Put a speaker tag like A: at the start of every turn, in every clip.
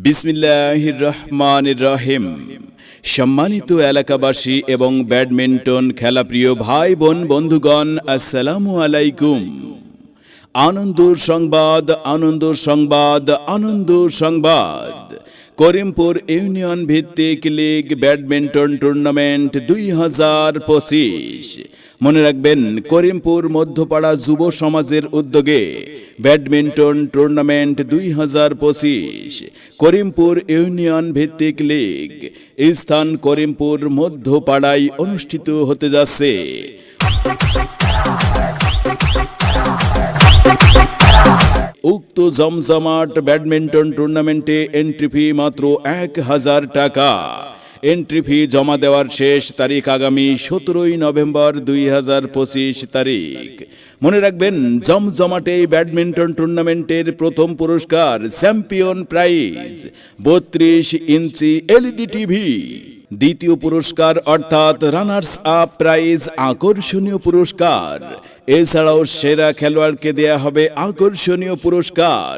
A: বিসমিল্লাহির রহমান রহিম। সম্মানিত এলাকাবাসী এবং ব্যাডমিন্টন খেলাপ্রিয় ভাই বোন বন্ধুগণ, আসসালামু আলাইকুম। আনন্দর সংবাদ আনন্দ সংবাদ আনন্দ সংবাদ। করিমপুর ইউনিয়ন ভিত্তিক লীগ ব্যাডমিন্টন টুর্নামেন্ট দুই হাজার পঁচিশ। মনে রাখবেন, করিমপুর মধ্যপাড়া যুব সমাজের উদ্যোগে ব্যাডমিন্টন টুর্নামেন্ট দুই হাজার পঁচিশ, করিমপুর ইউনিয়ন ভিত্তিক লীগ স্থান করিমপুর মধ্যপাড়ায় অনুষ্ঠিত হতে যাচ্ছে। উক্ত জমজমাট ব্যাডমিন্টন টুর্নামেন্টে এন্ট্রি ফি মাত্র এক হাজার টাকা। এন্ট্রি ফি জমা দেওয়ার শেষ তারিখ আগামী সতেরোই নভেম্বর দুই হাজার পঁচিশ তারিখ। মনে রাখবেন জমজমাটে ব্যাডমিন্টন টুর্নামেন্টের প্রথম পুরস্কার চ্যাম্পিয়ন প্রাইজ, বত্রিশ ইঞ্চি এলইডি টিভি। দ্বিতীয় পুরস্কার অর্থাৎ রানার্স আপ প্রাইজ আকর্ষণীয় পুরস্কার। এছাড়াও সেরা খেলোয়াড়কে দেয়া হবে আকর্ষণীয় পুরস্কার।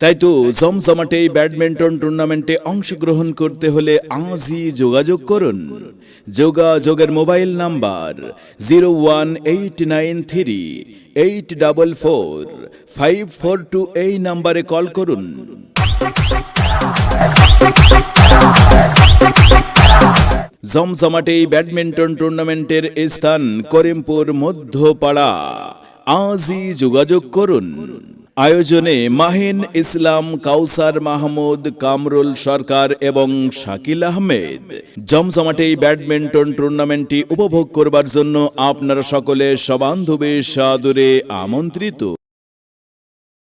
A: তাই তো জমজমাটে ব্যাডমিন্টন টুর্নামেন্টে অংশগ্রহণ করতে হলে আজই যোগাযোগ করুন। যোগাযোগের mobile number zero one eight nine three eight double four five four two এই নাম্বারে কল করুন। জমজমাটে ব্যাডমিন্টন টুর্নামেন্টের স্থান করিমপুর মধ্যপাড়া। আজই যোগাযোগ করুন। আয়োজনে মাহিন ইসলাম, কাউসার মাহমুদ, কামরুল সরকার এবং শাকিল আহমেদ। জমজমাটে ব্যাডমিন্টন টুর্নামেন্টটি উপভোগ করবার জন্য আপনারা সকলে সবান্ধবে সাদরে আমন্ত্রিত।